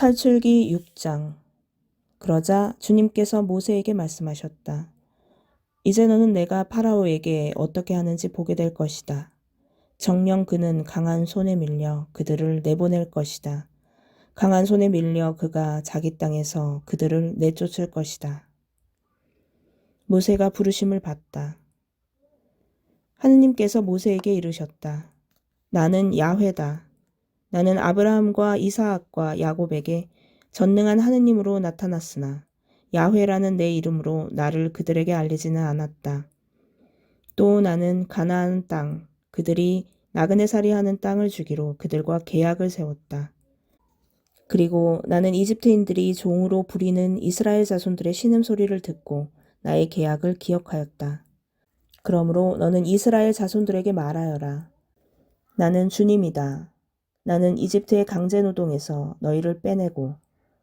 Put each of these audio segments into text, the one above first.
탈출기 6장 그러자 주님께서 모세에게 말씀하셨다. 이제 너는 내가 파라오에게 어떻게 하는지 보게 될 것이다. 정령 그는 강한 손에 밀려 그들을 내보낼 것이다. 강한 손에 밀려 그가 자기 땅에서 그들을 내쫓을 것이다. 모세가 부르심을 받다. 하느님께서 모세에게 이르셨다. 나는 야훼다. 나는 아브라함과 이사학과 야곱에게 전능한 하느님으로 나타났으나 야훼라는 내 이름으로 나를 그들에게 알리지는 않았다. 또 나는 가나안 땅 그들이 나그네살이 하는 땅을 주기로 그들과 계약을 세웠다. 그리고 나는 이집트인들이 종으로 부리는 이스라엘 자손들의 신음소리를 듣고 나의 계약을 기억하였다. 그러므로 너는 이스라엘 자손들에게 말하여라. 나는 주님이다. 나는 이집트의 강제 노동에서 너희를 빼내고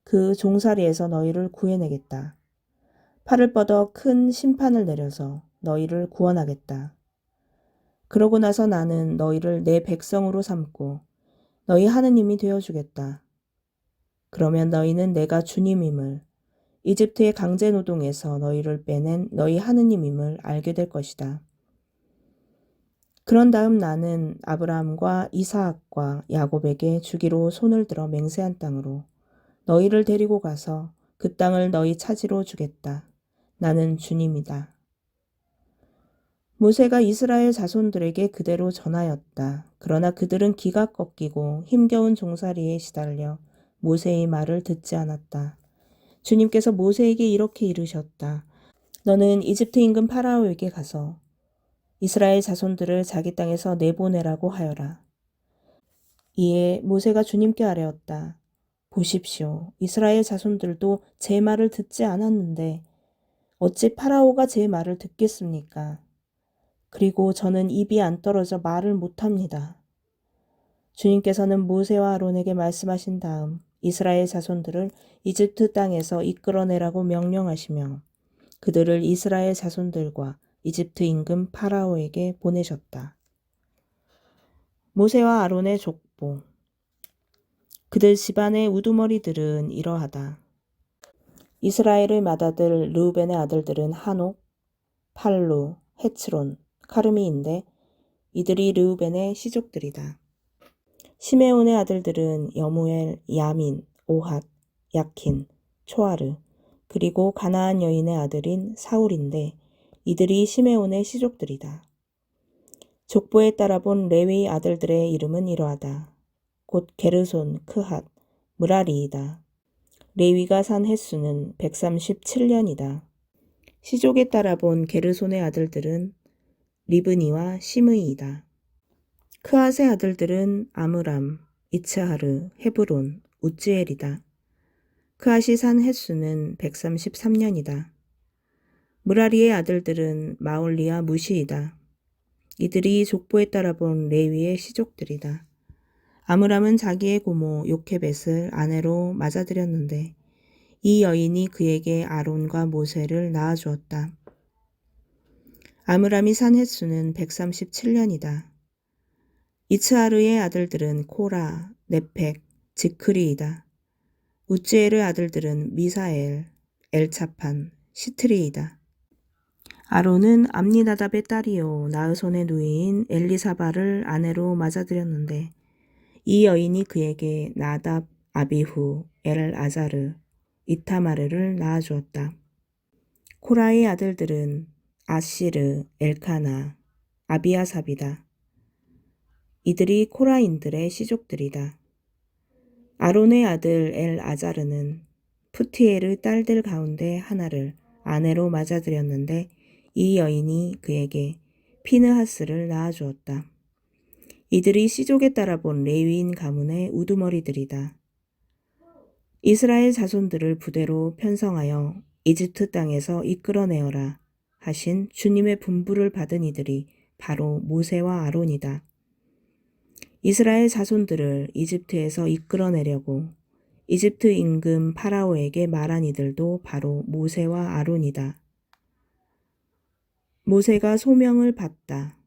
그 종살이에서 너희를 구해내겠다. 팔을 뻗어 큰 심판을 내려서 너희를 구원하겠다. 그러고 나서 나는 너희를 내 백성으로 삼고 너희 하느님이 되어주겠다. 그러면 너희는 내가 주님임을 이집트의 강제 노동에서 너희를 빼낸 너희 하느님임을 알게 될 것이다. 그런 다음 나는 아브라함과 이사학과 야곱에게 주기로 손을 들어 맹세한 땅으로 너희를 데리고 가서 그 땅을 너희 차지로 주겠다. 나는 주님이다. 모세가 이스라엘 자손들에게 그대로 전하였다. 그러나 그들은 기가 꺾이고 힘겨운 종살이에 시달려 모세의 말을 듣지 않았다. 주님께서 모세에게 이렇게 이르셨다. 너는 이집트 임금 파라오에게 가서 이스라엘 자손들을 자기 땅에서 내보내라고 하여라. 이에 모세가 주님께 아뢰었다. 보십시오. 이스라엘 자손들도 제 말을 듣지 않았는데 어찌 파라오가 제 말을 듣겠습니까? 그리고 저는 입이 안 떨어져 말을 못합니다. 주님께서는 모세와 아론에게 말씀하신 다음 이스라엘 자손들을 이집트 땅에서 이끌어내라고 명령하시며 그들을 이스라엘 자손들과 이집트 임금 파라오에게 보내셨다. 모세와 아론의 족보 그들 집안의 우두머리들은 이러하다. 이스라엘의 맏아들 르우벤의 아들들은 한옥, 팔루, 헤츠론, 카르미인데 이들이 르우벤의 시족들이다. 시메온의 아들들은 여무엘, 야민, 오핫, 야킨, 초아르, 그리고 가나안 여인의 아들인 사울인데 이들이 시메온의 시족들이다. 족보에 따라 본 레위 아들들의 이름은 이러하다. 곧 게르손, 크핫, 무라리이다. 레위가 산 횟수는 137년이다. 시족에 따라 본 게르손의 아들들은 리브니와 시므이이다. 크앗의 아들들은 아므람, 이츠하르, 헤브론, 우찌엘이다. 크앗이 산 횟수는 133년이다. 무라리의 아들들은 마올리와 무시이다. 이들이 족보에 따라 본 레위의 시족들이다. 아므람은 자기의 고모 요케벳을 아내로 맞아들였는데 이 여인이 그에게 아론과 모세를 낳아주었다. 아므람이 산 횟수는 137년이다. 이츠하르의 아들들은 코라, 네펙, 지크리이다. 우찌엘의 아들들은 미사엘, 엘차판, 시트리이다. 아론은 암니나답의 딸이요 나으손의 누이인 엘리사바를 아내로 맞아들였는데 이 여인이 그에게 나답, 아비후, 엘 아자르, 이타마르를 낳아주었다. 코라의 아들들은 아시르, 엘카나, 아비아삽이다. 이들이 코라인들의 시족들이다. 아론의 아들 엘 아자르는 푸티에르 딸들 가운데 하나를 아내로 맞아들였는데 이 여인이 그에게 피느하스를 낳아주었다. 이들이 시족에 따라 본 레위인 가문의 우두머리들이다. 이스라엘 자손들을 부대로 편성하여 이집트 땅에서 이끌어내어라 하신 주님의 분부를 받은 이들이 바로 모세와 아론이다. 이스라엘 자손들을 이집트에서 이끌어내려고 이집트 임금 파라오에게 말한 이들도 바로 모세와 아론이다. 모세가 소명을 받다.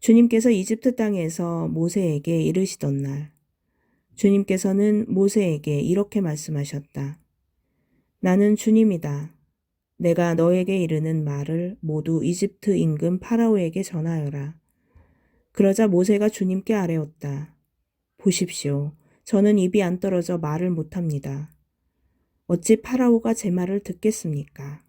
주님께서 이집트 땅에서 모세에게 이르시던 날, 주님께서는 모세에게 이렇게 말씀하셨다. 나는 주님이다. 내가 너에게 이르는 말을 모두 이집트 임금 파라오에게 전하여라. 그러자 모세가 주님께 아뢰었다. 보십시오. 저는 입이 안 떨어져 말을 못합니다. 어찌 파라오가 제 말을 듣겠습니까?